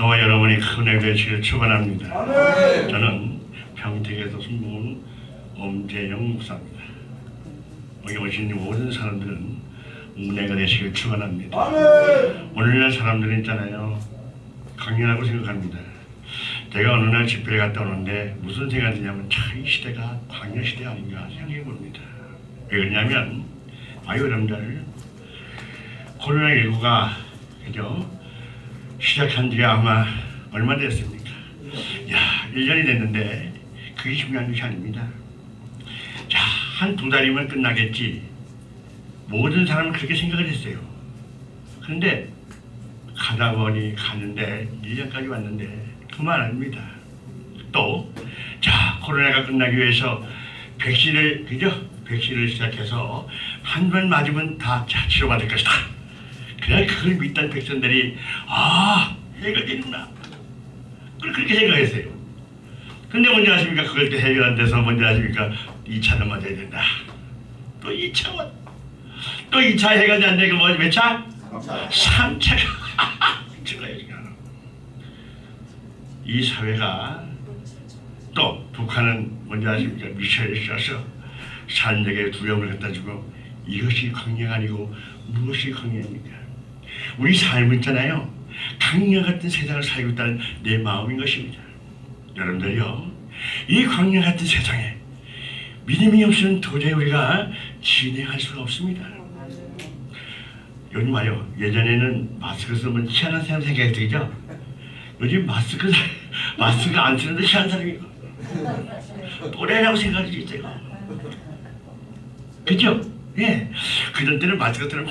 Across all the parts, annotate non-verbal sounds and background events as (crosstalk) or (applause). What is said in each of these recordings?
저와 여러분이 큰 예배치를 축원합니다. 저는 평택에서 순모은 엄재영 목사입니다. 여기 오신 모든 사람들은 은혜가 되시길 축원합니다. 오늘날 사람들은 있잖아요. 강렬하고 생각합니다. 제가 어느 날 집회를 갔다 오는데 무슨 생각이 드냐면 참이 시대가 광야 시대 아닌가 생각해 봅니다. 왜 그러냐면 아유 여러분들 코로나19가 그죠? 시작한 지가 아마 얼마 됐습니까? 야 1년이 됐는데 그게 중요한 것이 아닙니다. 자, 한 두 달이면 끝나겠지. 모든 사람은 그렇게 생각을 했어요. 그런데 가다 보니 가는데 1년까지 왔는데 그만 아닙니다. 또, 자, 코로나가 끝나기 위해서 백신을, 그죠? 백신을 시작해서 한 번 맞으면 다 자, 치료받을 것이다. 그냥 그걸 믿던 백성들이, 아, 해가 되는구나. 그렇게 생각했어요. 근데 뭔지 아십니까? 그걸 또 해결 안 돼서 뭔지 아십니까? 2차를 맞아야 된다. 또 2차 맞, 또 2차 해결이 안 되고 뭐, 몇 차? 3차가 찍어야 지금. 이 사회가 또 북한은 뭔지 아십니까? 미사일을 쏴서 산적의 두려움을 갖다 주고 이것이 강령 아니고 무엇이 강령입니까? 우리 삶은 있잖아요. 강령 같은 세상을 살고 있다는 내 마음인 것입니다. 여러분들요, 이 강령 같은 세상에 믿음이 없으면 도저히 우리가 진행할 수가 없습니다. 요즘 말이요. 예전에는 마스크 쓰면 희한한 사람 생각이 들죠. 요즘 마스크 마스크 안 쓰는데 희한한 사람이고 또래라고 생각이 있어요. 그죠? 예. 그전 때는 마스크 쓰면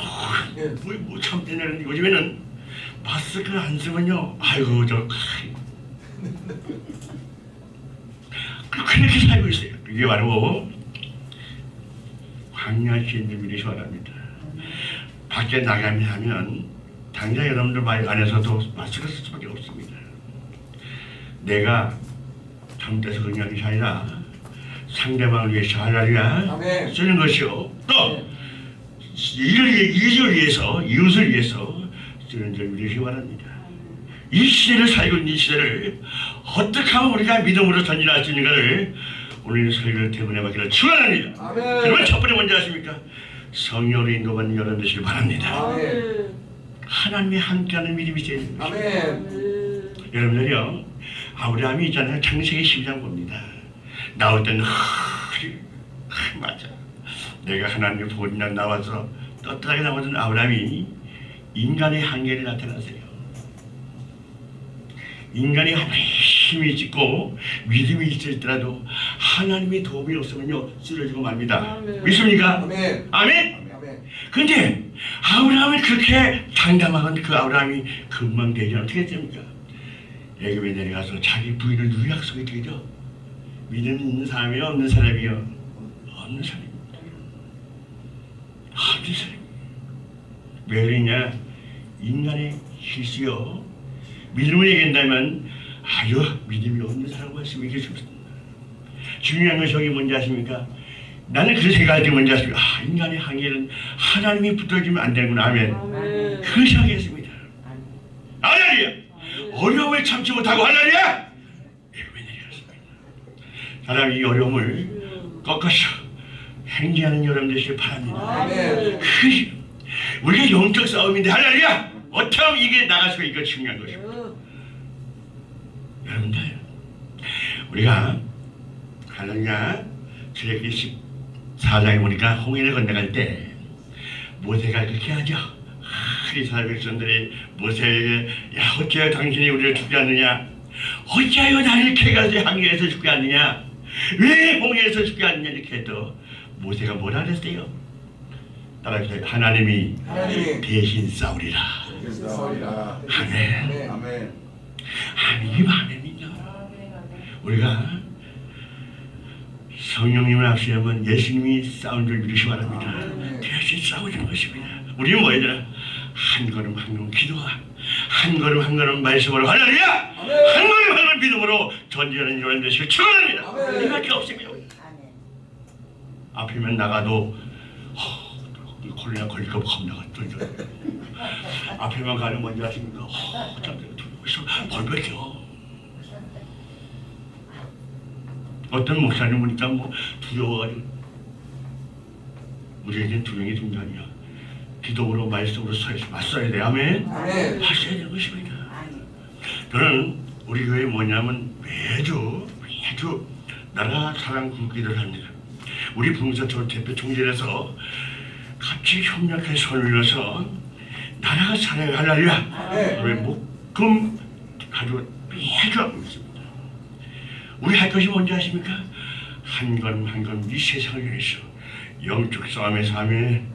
뭐뭐 참되는 요즘에는 마스크 안 쓰면요. 아이고 저 그렇게 살고 있어요. 이게 바로 광야시인들이 바랍니다. 밖에 나가면 하면 당장 여러분들 말 안에서도 마스크 쓸 수밖에 없습니다. 내가 잘못해서 그런 게 아니라 상대방을 위해서 아멘. 쓰는 것이요. 또 이를 위해, 이를 위해서 이웃을 위해서 쓰는 줄 믿으시기 바랍니다. 이 시대를 살고 있는 이 시대를 어떻게 하면 우리가 믿음으로 전진할 수 있는가를 오늘 설교를 때문에 받기를 축원합니다. 그러면 첫 번째 뭔지 아십니까? 성령으로 인도받는 여러분 되시길 바랍니다. 아멘. 하나님이 함께하는 믿음이 있어야 됩니다. 아멘. 여러분들이요 아브라함이 있잖아요 창세기 12장 봅니다 나올 때는 흐리 흐, 맞아 내가 하나님의 보이나 나와서 떳떳하게 나오던 아브라함이 인간의 한계를 나타나세요 인간이 아무리 힘이 있고 믿음이 있을지라도 하나님의 도움이 없으면요 쓰러지고 맙니다 아멘. 믿습니까? 아멘. 아멘? 근데 아브라함이 그렇게 당당한 그 아브라함이 금방 되지 어떻게 됩니까? 애굽에 내려가서 자기 부인을 누구 약속이 되죠? 믿음 있는 사람이요 없는 사람이요 없는 사람입니다. 없는 사람. 왜 그러냐? 인간의 실수요. 믿음을 얘기한다면 아유 믿음이 없는 사람 말씀이 계십니다. 중요한 것이 여기 뭔지 아십니까? 나는 그렇게 생각할 때 뭔지 아십니까? 아, 인간의 항해는 하나님이 붙어주면 안 되는구나. 아멘. 아멘. 그 생각했습니다. 할렐루야! 어려움을 참지 못하고 할렐루야! 애굽에 내려갔습니다. 사람이 이 어려움을 꺾어서 행진하는 여러분 되시길 바랍니다. 아멘. 그 우리가 영적 싸움인데 할렐루야! 어떻게 하면 이게 수가 있고 중요한 것입니다. 여러분들 우리가 할렐루야 출애굽기 14장에 보니까 홍해를 건너갈 때 모세가 그렇게 하죠. 아, 이스라엘 백성들이 모세에게 야 어찌하여 당신이 우리를 죽게 하느냐 어찌하여 나를 가서 항해에서 죽게 하느냐 왜 홍해에서 죽게 하느냐 이렇게 해도 모세가 뭐라 그랬어요? 따라해주세요. 하나님이 하나님이 대신 싸우리라. 싸우리라. 아멘. 아멘. 아멘 아멘이냐 우리가 성령님을 앞세우면 예수님이 싸운 줄 믿으시 기 바랍니다. 대신 싸우는 것입니다 우리는 되나 한 걸음 한 걸음 기도와 한 걸음 한 걸음 말씀으로 할렐루야. 한 걸음 한 걸음 믿음으로 전진하는 이런 것을 축원합니다. 이밖에 없습니다 앞이면 나가도 허, 콜로나 걸릴까 봐 겁나가 떨려 앞에만 가는 뭔지 아십니까 허, 깜짝 놀고 그래서 벌벌죠. 어떤 목사님 보니까 뭐 두려워가지고 우리에겐 두려움이 중요하냐. 기도로 말씀으로 맞서야 돼. 아멘. 아멘. 하셔야 되는 것입니다. 저는 우리 교회 뭐냐면 매주 매주 나라 사랑 굶기를 합니다. 우리 부흥사처 대표 총재라서 같이 협력해 손을 들어서 나라가 날이야. 네. 왜 목금 가지고 매주 하고 있습니다. 우리 할 것이 뭔지 아십니까? 한 걸음 한 걸음 이 세상을 위해서 영적 싸움의 삶에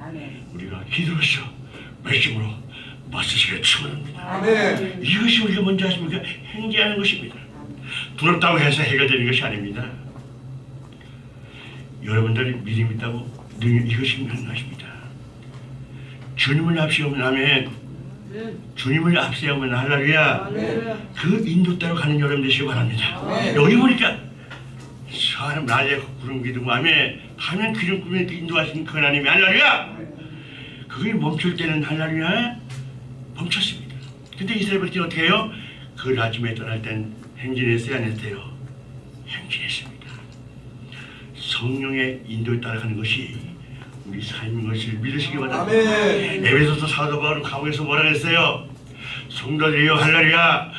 우리가 기도로서 말씀으로 맞서시길 축원합니다. 아멘. 이것이 우리가 뭔지 아십니까? 행기하는 것입니다. 부럽다고 해서 해결되는 것이 아닙니다. 여러분들이 믿음 있다고 늘 이것이 가능하십니다. 주님을 앞세우면 아멘. 주님을 앞세우면 할렐루야. 그 인도 따라 가는 여러분 되시기 바랍니다. 아멘. 여기 보니까 사람 낮에 구름 기둥 밤에 기름 꾸며 인도하시는 그 하나님이 할렐루야. 그게 멈출 때는 할렐루야 멈췄습니다. 근데 이스라엘 백성이 어떻게 해요? 그 아침에 떠날 땐 행진했어요 안 했어요? 행진했습니다. 성령의 인도에 따라가는 것이 우리 삶인 것을 믿으시기 바랍니다. 에베소서 사도 바울은 감옥에서 뭐라 그랬어요? 성도들이여 할렐루야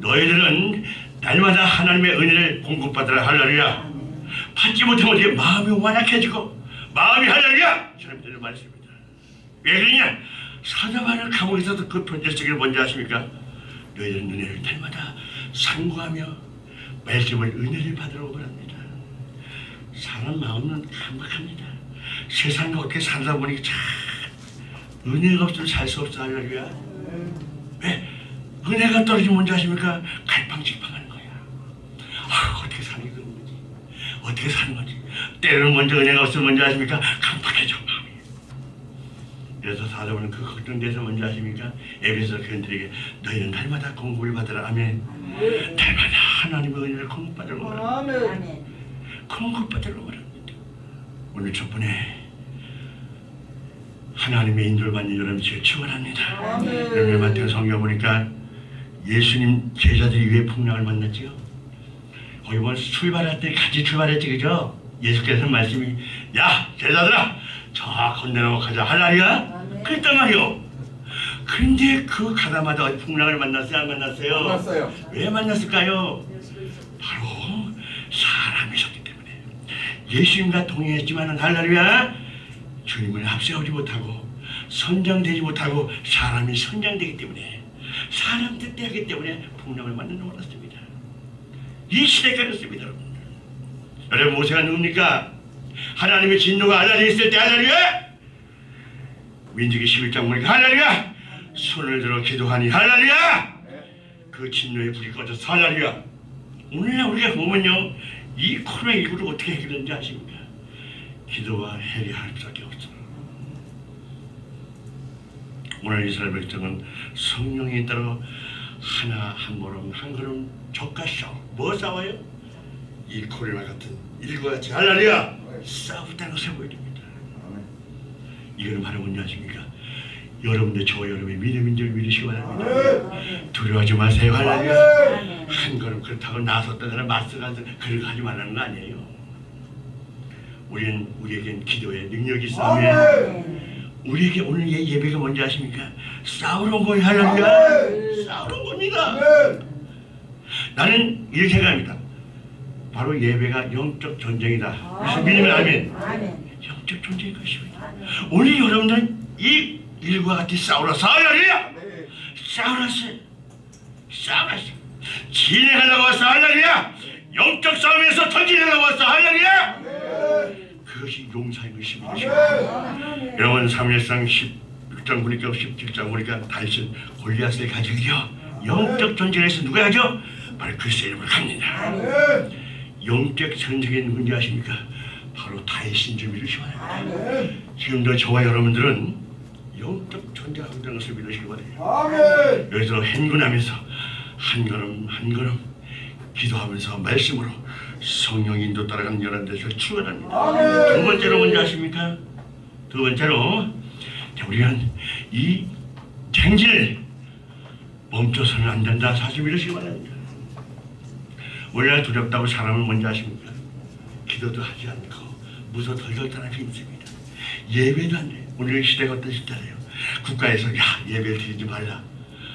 너희들은 날마다 하나님의 은혜를 공급받으라 할렐루야 받지 못하면 어떻게 마음이 완약해지고 마음이 할렐루야 사람들은 말씀입니다 왜 그러냐 사도 바울 감옥에서도 그 쓰기를 뭔지 아십니까? 너희들은 은혜를 날마다 상고하며 말씀을 은혜를 받으러 오랍니다 사람 마음은 감각합니다 세상과 어떻게 살다 보니 참 은혜가 없으면 살 수 없어 할렐루야 왜? 은혜가 떨어지면 뭔지 아십니까? 갈팡질팡하는 거야 아 어떻게 사는 게 그런 거지 어떻게 사는 거지 때로는 먼저 은혜가 없으면 뭔지 아십니까? 강팍해져 마음이 그래서 사도는 그 걱정돼서 뭔지 아십니까? 에베소 교인들에게 너희는 날마다 공급을 받으라 아멘 날마다 하나님의 은혜를 공급받으러 오라 아멘. 공급받으러 오랍니다 오늘 첫번에 하나님의 인도를 받는 여러분 제가 축원합니다 아멘. 여러분 마태오 성경 보니까 예수님 제자들이 왜 풍랑을 만났지요? 거기 보면 출발할 때 같이 출발했지 그죠? 예수께서 말씀이 야 제자들아 저 건너고 가자 할라리야 그랬단 말이요 근데 그 가다마다 풍랑을 만났어요 안 만났어요? 만났어요. 왜 만났을까요? 바로 사람이 있었기 때문에 예수님과 동행했지만 할라리야 주님을 앞세우지 못하고 선장되지 못하고 사람이 선장되기 때문에 사람 뜻대하기 때문에 풍랑을 만나는 몰랐습니다. 이 여러분들. 여러분 모세가 누굽니까? 하나님의 진노가 하나님 있을 때 하나님의 민주기 11장 보니까 하나님아 손을 들어 기도하니 하나님아 그 진노의 불이 꺼져서 하나님아 오늘날 우리가 보면요 이 코로나19를 어떻게 해결했는지 아십니까? 기도와 해결할 수밖에 없어. 오늘 이스라엘 백성은 성령에 따라 하나 한 걸음 한 걸음 싸워. 뭐 싸워요? 이 코로나 같은 일과 같이 할라리아 싸우다는 것을 보여줍니다. 이거는 바로 뭔지 아십니까? 여러분들 저 여러분의 믿음인 줄 믿으시기 바랍니다. 두려워하지 마세요. 할라리아 한 걸음 그렇다고 사람 맞서가서 그렇게 하지 말라는 거 아니에요. 우리는 우리에겐 기도의 능력이 있어. 아멘. 우리에게 오늘 예, 예배가 뭔지 아십니까? 싸우러 온 거예요, 할렐루야. 싸우러 온 겁니다. 나는 이렇게 생각합니다. 바로 예배가 영적 전쟁이다. 그래서 믿으면 아멘. 영적 전쟁인 것입니다. 오늘 여러분들은 이 일과 같이 싸우러서 할렐루야. 싸우러서 싸우러서 진행하려고 왔어 할렐루야. 영적 싸움에서 전진하려고 왔어 할렐루야. 그것이 용사인 것입니다. 여러분 사무엘상 16장 보니까 17장 보니까 다윗은 골리앗을 이겨 영적 전쟁에서 누가 하죠? 바로 그리스도 이름을 갑니다. 영적 전쟁이 누군지 아십니까? 바로 다윗인 줄 믿으시기 바랍니다. 지금도 저와 여러분들은 영적 전쟁하고 있는 것을 믿으시기 바랍니다. 여기서 행군하면서 한 걸음 한 걸음 기도하면서 말씀으로 성령 인도 따라가는 여러분들을 축원합니다. 두 번째로 뭔지 아십니까? 두 번째로 자, 우리는 이 행진을 멈춰서는 안 된다. 사실 이러시기 바랍니다. 원래 두렵다고 사람을 뭔지 아십니까? 기도도 하지 않고 무서 덜덜 떠나 힘씁니다. 예배도 안 돼. 오늘 시대가 어떤 시대래요? 국가에서 야 예배를 드리지 말라.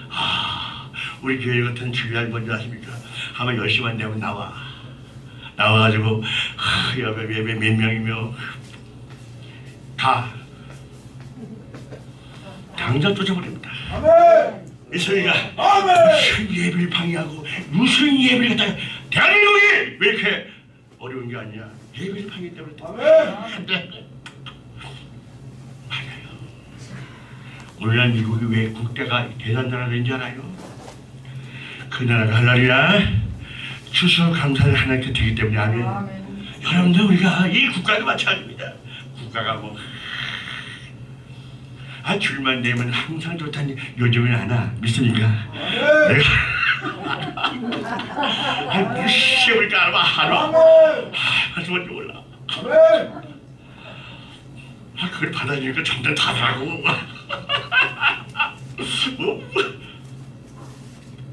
아 우리 교회 같은 주의할 뭔지 아십니까? 아마 열심히 되면 나와. 나와가지고 하, 예배, 예배 몇 명이며 다 당장 쫓아버립니다. 아멘. 아멘. 무슨 예배를 방해하고 무슨 예배를 갖다가 대한민국이 왜 이렇게 어려운 게 아니야 예배를 방해 때문에 아멘. 맞아요 오늘날 미국이 왜 국대가 대단 나라인지 알아요? 그 나라가 하나리라 추수 감사를 하나님께 드리기 때문에 아멘 여러분들 우리가 이 국가도 마찬가지입니다 국가가 뭐 아, 줄만 내면 항상 좋다니 요즘은 안 와. 믿습니까? 아멘. 내가 (laughs) 한 무슨 시험을 까봐 하루 아멘. 아, 뭔지 몰라 아멘. 아, 그걸 받아주니까 점점 (laughs) 다 사고 뭐?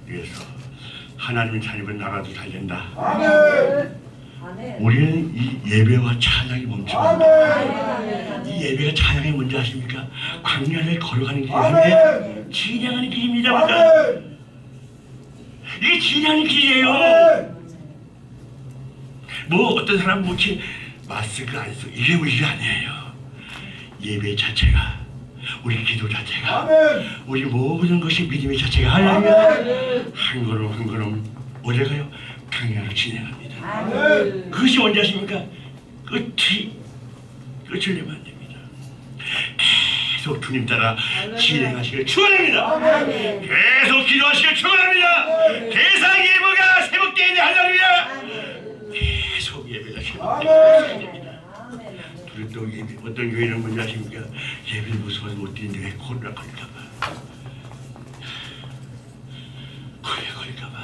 그래서 하나님 자녀는 나라도 잘 된다 아멘. 우리는 이 예배와 찬양이 아멘. 이 예배가 찬양이 뭔지 아십니까? 광야를 걸어가는 길이. 아니라 진양하는 길입니다 아멘. 이게 진양하는 길이에요. 뭐 어떤 사람 뭐 이렇게 마스크 안 쓰고 이게 우리가 아니에요. 예배 자체가 우리 기도 자체가. 우리 모든 것이 믿음의 자체가 할렐루야 한 걸음 한 걸음 어디 가요? 강야로 진행합니다. 그것이 뭔지 아십니까? 끝이 끝을 내면 안 됩니다. 계속 주님 따라 진행하시길 축원합니다. 계속 기도하시길 축원합니다. 대상 예배가 새벽에 있는 할렐루야. 계속 예배가. 시작됩니다. 그리고 또 예배 어떤 교회는 뭔지 아십니까? 예배 무서워서 못 드리는데 왜 코로나 걸릴까봐 코로나 걸릴까봐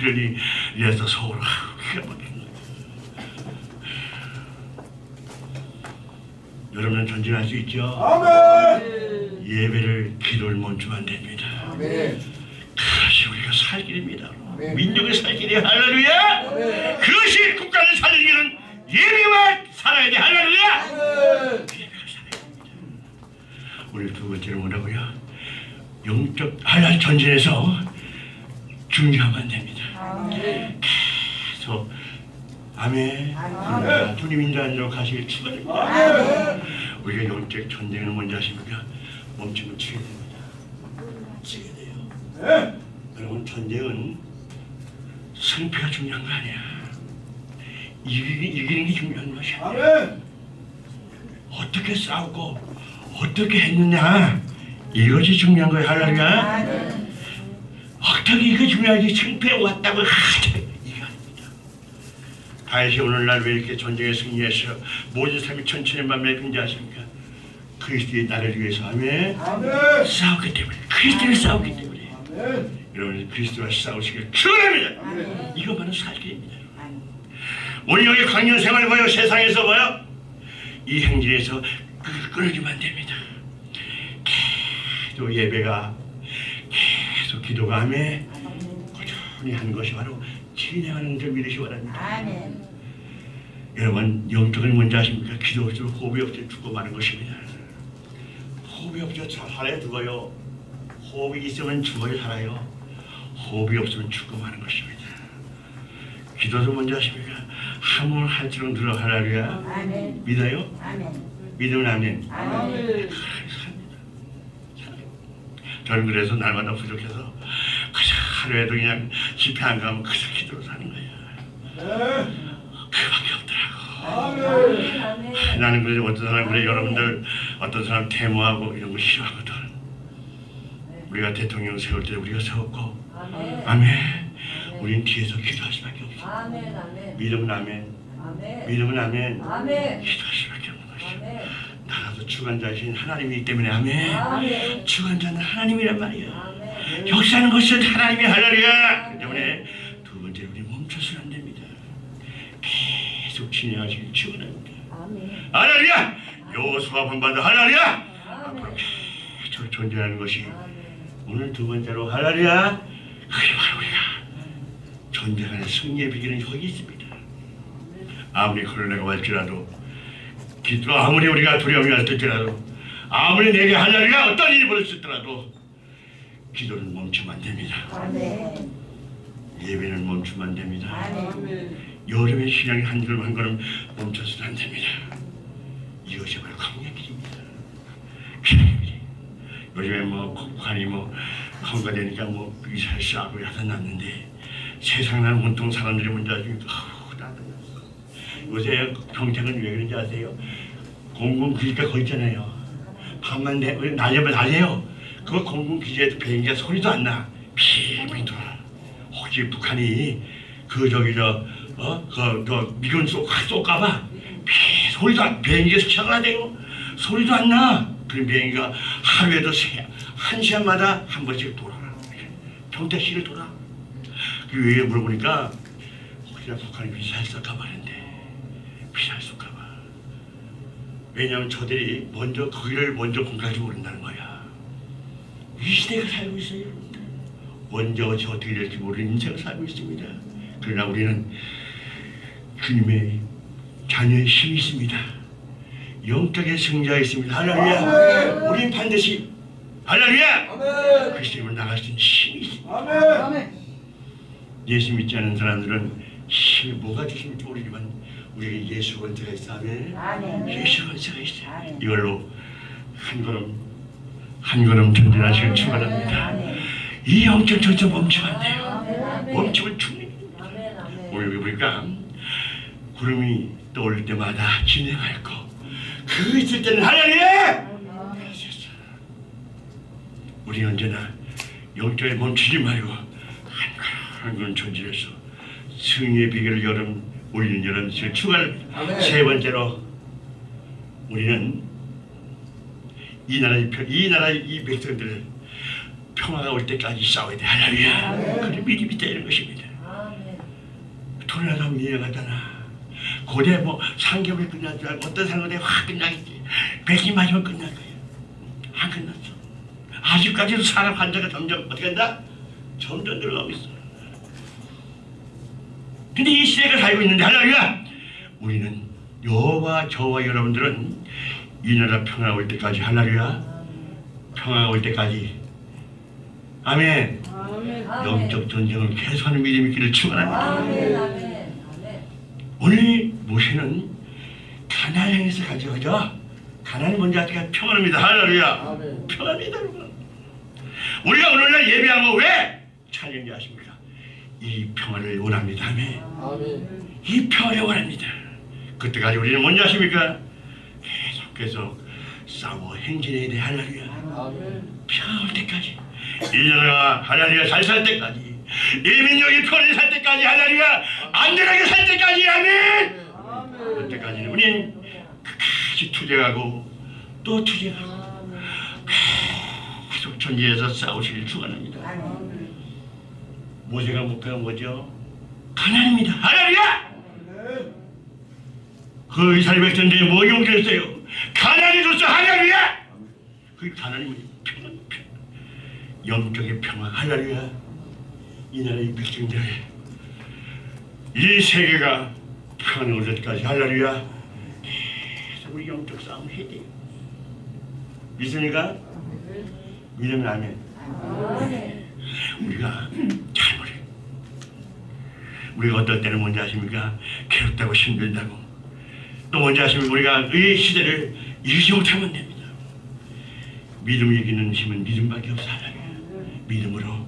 그러니 이래서 서울 아, 기가 막힌 거예요. 여러분은 전진할 수 있죠? 아멘. 예배를 기도를 멈추면 안 됩니다. 아멘. 그것이 우리가 살 길입니다. 아멘. 민족의 살 길이 할렐루야. 그것이 국가를 살리는 길은 예배와 살아야 돼 할렐루야. 아멘. 오늘 두 번째로 뭐라고요? 영적 하나님 전진에서 중요하면 안 됩니다. 계속 아멘. 아멘. 주님 인자하러 가시길 축원합니다. 우리가 영적 전쟁은 뭔지 아십니까? 멈추면 치게 됩니다. 치게 돼요. 네. 여러분 전쟁은 승패가 중요한 거 아니야. 이기, 이기는 게 중요한 것이야. 아멘. 어떻게 싸우고 어떻게 했느냐 이것이 중요한 거야 할렐루야. 어떻게 이거 중요하지 승패 왔다고 하자 이거 아닙니다. 다윗이 오늘날 왜 이렇게 전쟁에 승리해서 모든 삶이 천천히 만에 빈자하십니까? 그리스도의 나를 위해서 아멘. 싸웠기 때문에 그리스도를 싸웠기 때문에 아멘. 여러분 그리스도와 싸우시길 축원합니다. 이것만은 살 길입니다. 오늘 여기 강연 생활 봐요 세상에서 봐요 이 행진에서 그 끊어지면 안 됩니다. 계속 예배가 계속 하며 꾸준히 하는 것이 바로 진행하는 점 이것이 바랍니다. 여러분 영적인 뭔지 아십니까? 기도 없으면 호흡이 없이 죽고 마는 것입니다. 호흡이 없이 살- 살아야 죽어요. 호흡이 있으면 죽어야 살아요. 호흡이 없으면 죽고 마는 것입니다. 기도도 뭔지 아십니까? 함을 늘어 하라루야. 믿어요? 믿으면 아멘. 삽니다. 살아요. 그래서 날마다 부족해서 그저 하루에도 그냥 집회 안 가면 그저 기도로 사는 거예요. 네. 그밖에 없더라고. 아멘. 나는 그래 어떤 사람 그래 여러분들 어떤 사람 데모하고 이런 거 싫어하거든. 우리가 대통령 세울 때 우리가 세웠고 아멘. 우린 뒤에서 기도할 수밖에 없어. 믿음은 아멘. 믿음은 아멘. 기도할 수밖에 없는 것이야. 나라도 주관자이신 하나님이기 때문에 아멘. 주관자는 하나님이란 말이야. 역사하는 것은 하나님이. 그렇기 때문에 두 번째로 우리 멈춰서는 안 됩니다. 계속 진행하시길 축원합니다. 하나님이야. 여호수아 본받아 하나님이야. 앞으로 계속 존재하는 것이 오늘 두 번째로 할렐루야. 그게 바로 우리가 전쟁하는 승리의 비결은 여기 있습니다. 아무리 코로나가 왔지라도 기도 아무리 우리가 두려움이 왔을지라도 아무리 내게 할렐루야 어떤 일이 벌어졌더라도 기도는 멈추면 안 됩니다. 아멘. 예배는 멈추면 안 됩니다. 아멘. 여름의 신앙이 한 걸음 한 걸음 멈춰서는 안 됩니다. 이것이 바로 길. 요즘에 뭐 북한이 뭐 헌가되니까 뭐 미사일 쏴고 야단 났는데 세상 나는 온통 사람들이 문제 가지고 아우 나도 요새 평택은 왜 그런지 아세요? 공군 기지가 거기 있잖아요. 밤만 내 날려면 날려요. 그 공군 기지에도 비행기가 소리도 안 나. 빙빙 돌아. 혹시 북한이 그 저기 저 어 그저 미군 쏘 쏘까봐 비 소리도 안 비행기에서 차가돼요. 소리도 안 나. 그 비행기가 하루에도 세, 한 시간마다 한 번씩 돌아라. 평택시를 돌아. 그 위에 물어보니까 혹시나 북한이 미사일 쏠까봐 하는데 미사일 쏠까봐. 왜냐하면 저들이 먼저 거기를 먼저 공격할지 모른다는 거야. 이 시대가 살고 있어요. 여러분들. 언제 어찌 어떻게 될지 모르는 인생을 살고 있습니다. 그러나 우리는 주님의 자녀의 힘이 있습니다. 영적인 승자가 있습니다. 할렐루야. 우리는 반드시 할렐루야. 그리스도를 나갈 수 있는 힘이 있습니다. 아멘. 예수 믿지 않는 사람들은 힘이 뭐가 힘인지 모르지만 우리에게 예수 권세가 있어 아멘. 아멘. 예수 권세가 있어요. 아멘. 이걸로 한 걸음 한 걸음 전진하시길 축원합니다. 이 영적 전쟁 멈추면 안 돼요. 멈추면 죽는. 오늘 여기 보니까 구름이 떠올 때마다 진행할 거. 그 있을 때는 할렐루야! 우리 언제나 영적에 멈추지 말고 한 걸음 전진해서 승리의 비결을 여름 올리는 여름 을 추가합니다. 아멘. 세 번째로 우리는 이 나라의 평, 이 나라의 이 백성들을 평화가 올 때까지 싸워야 돼. 할렐루야. 그래 미리 되는 것입니다. 토르나도 한번 이해가잖아. 고대 뭐 상ገብ이 끝날 줄 알고 어떤 상급에 확 끝나겠지. 백이 맞으면 끝날 거야. 안 끝났어. 아직까지도 사람 환자가 점점 어떻게 한다? 점점 늘어가고 있어. 근데 이 시대가 살고 있는데 할렐루야! 우리는 여와 저와 여러분들은 이 나라 평화가 올 때까지 할렐루야 평화가 올 때까지 아멘 아멘. 영적 전쟁을 계속하는 믿음이 있기를 축원합니다. 아멘. 아멘. 아멘. 오늘 모세는 가나안 향해서 가져가죠. 가나안이 뭔지 아까 평안합니다. 할렐루야. 아멘. 평안합니다, 여러분. 우리가 오늘날 예배한 거 왜? 찬양이 하십니까? 이 평안을 원합니다. 아멘. 아멘. 이 평안을 원합니다. 그때까지 우리는 뭔지 아십니까? 계속 계속 싸워 행진해야 돼. 할렐루야. 평안 올 때까지 이 나라가 할렐루야 잘 살 때까지 이 민족이 편히 살 때까지 할렐루야 안전하게 살 때까지 아멘 아멘. 그때까지는 우리는 끝까지 투쟁하고 또 투쟁하고 계속 전쟁에서 싸우시길 축원합니다. 모세가 목표한 뭐죠? 가난입니다 할렐루야. 그 이스라엘 백성들이 뭐 용기했어요 가난이 줬어 할렐루야 그 가난이 뭐지? 평안 평안 영적인 평안 할렐루야 이 나라의 백성들 이 세계가 평안을 올 때까지 할렐루야 계속 우리 영적 싸움 해야 돼요 믿으니까 믿으면 아멘. 우리가. 우리가 어떨 때는 뭔지 아십니까? 괴롭다고 힘들다고. 또 뭔지 아십니까? 우리가 이 시대를 이기지 못하면 됩니다. 믿음을 이기는 힘은 믿음밖에 없어. 하나님. 믿음으로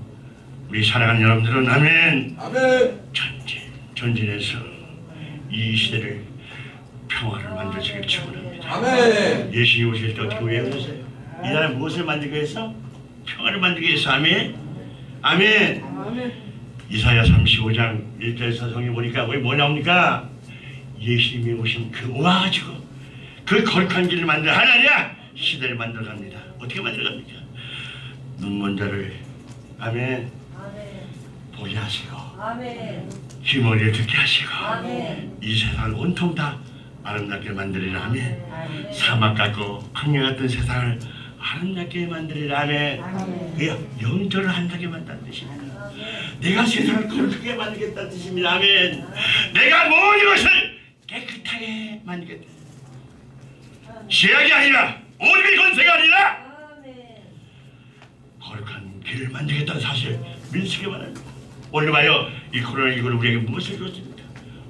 우리 사랑하는 여러분들은 아멘. 아멘. 전진, 전진해서 이 시대를 평화를 만들어주길 축원합니다. 아멘. 예수님 오실 때 어떻게 외우셨어요? 이 나라 무엇을 만들기 위해서? 평화를 만들기 위해서 아멘. 아멘. 아멘. 이사야 35장 1절에서 성에 보니까 거기 뭐 나옵니까? 예수님이 오신 그 와가지고 그 거룩한 길을 만들어 하나냐 시대를 만들어 갑니다. 어떻게 만들어 갑니까? 눈먼 자를 아멘. 보게 하시고 아멘. 귀머리를 듣게 하시고 아멘. 이 세상을 온통 다 아름답게 만들리라 아멘 아멘. 사막 같고 황야 같은 세상을 아름답게 만들리라 아멘 아멘. 영절을 한다게 만든다는 뜻입니다. 내가 세상을 거룩하게 만들겠다는 뜻입니다 아멘 내가 모든 것을 깨끗하게 만들겠다 제약이 아니라 오림의 건세가 아니라. 거룩한 길을 만들겠다는 사실 민식에 말합니다. 오늘 봐요. 이 코로나19는 우리에게 무엇을 줬습니까?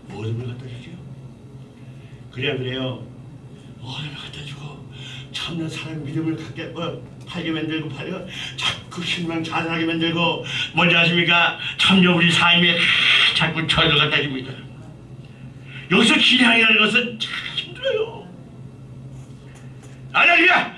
모든 걸 갖다 주죠. 그래야 그래요. 모든 걸 갖다 주고 참는 사람 믿음을 갖게 어, 팔게 만들고 팔려 자꾸 신망 자살하게 만들고 뭔지 아십니까? 참여 우리 삶에 자꾸 갖다 줍니다. 여기서 기량이라는 것은 참 힘들어요. 할렐루야!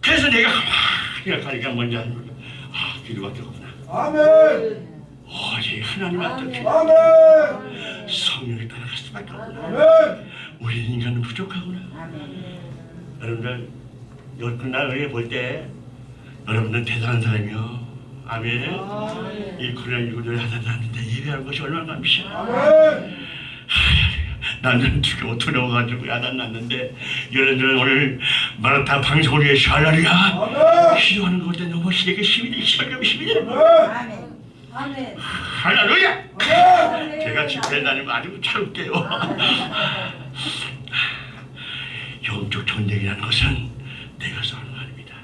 그래서 내가 가만히 가니까 뭔지 아십니까? 아, 기도밖에 없구나. 아멘. 오직 하나님한테. 기도. 아멘. 성령이 따라갈 수밖에 없구나. 아멘. 우리 인간은 부족하구나. 아멘. 여러분들, 요 그날 볼때 여러분들 대단한 사람이요. 아멘. 아멘. 이 코로나19를 하다놨는데 예배하는 것이 얼마나 감시야. 아멘. 나는 두려워 두려워가지고 야단났는데 여러분들은 오늘 마라타 방송을 위해 할렐루야. 기도하는 것보다 너무 시에게 힘이 돼 시발감 힘이 돼 아멘. 아멘. 할렐루야. 제가 집회 다니면 아주 차갑게요 영적 전쟁이라는 것은 내가 싸우는 거 아닙니다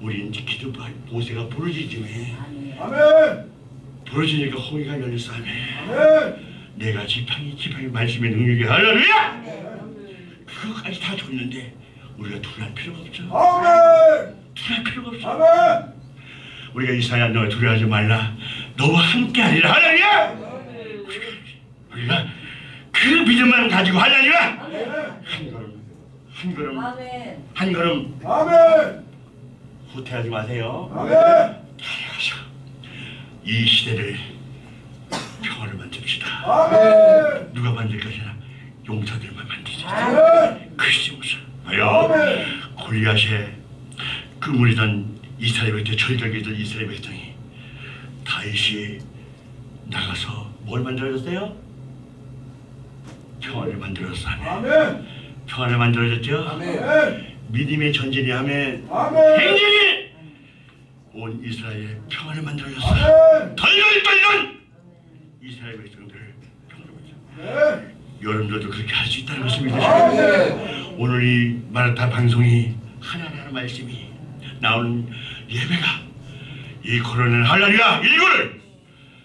우리는 기도 보세가 부러지지매 아멘. 홍해가 열렸어 아멘 아멘. 내가 지팡이 지팡이 말씀의 능력이 할렐루야 아멘. 그거까지 다 줬는데 우리가 두려할 필요가 없죠 아멘. 두려할 필요가 없어 아멘. 우리가 이사야 너 두려워하지 말라 너와 함께 하리라 하나님 우리가 그 믿음만 가지고 하나님아 한 걸음 한 걸음 아멘. 한 걸음 아멘. 후퇴하지 마세요 아멘. 달려가서 이 시대를 평화를 만듭시다 아멘. 누가 만들 것이냐 용사들만 만들자 아멘. 용사 아요 아멘. 골리앗의 그물이던 이스라엘 백성 절벽이던 이스라엘 백성이 다윗이 나가서 뭘 만들어줬어요? 평화를 만들었어 아멘. 아멘. 평화를 만들어줬죠 아멘. 믿음의 전쟁이 하면 아멘. 행진이 온 이스라엘에 평화를 만들어줬어 아멘. 덜덜 떨던 이스라엘 백성들 평화를 만들어 네. 여러분들도 그렇게 할 수 있다는 것을 믿으시고. 오늘 이 마라타 방송이 하나하나 말씀이 나오는 예배가 이 코로나는 할렐루야 일구를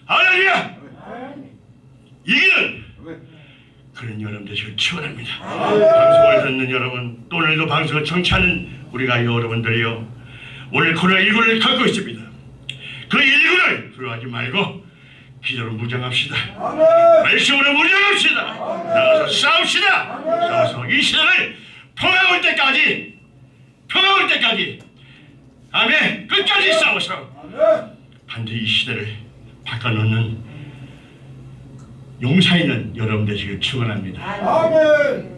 할렐루야 이기는 그런 여러분 되시길 축원합니다. 방송을 듣는 여러분 또 오늘도 방송을 청취하는 우리가 여러분들이요 오늘 코로나 19를 겪고 있습니다. 그 19를 두려워하지 말고 기도로 무장합시다. 말씀으로 무장합시다. 나가서 싸웁시다. 싸워서 이 시대를 평화 올 때까지 평화 올 때까지 아멘 끝까지 싸워서. 반드시 이 시대를 바꿔놓는 용사 있는 여러분 되시길 축원합니다. 아멘.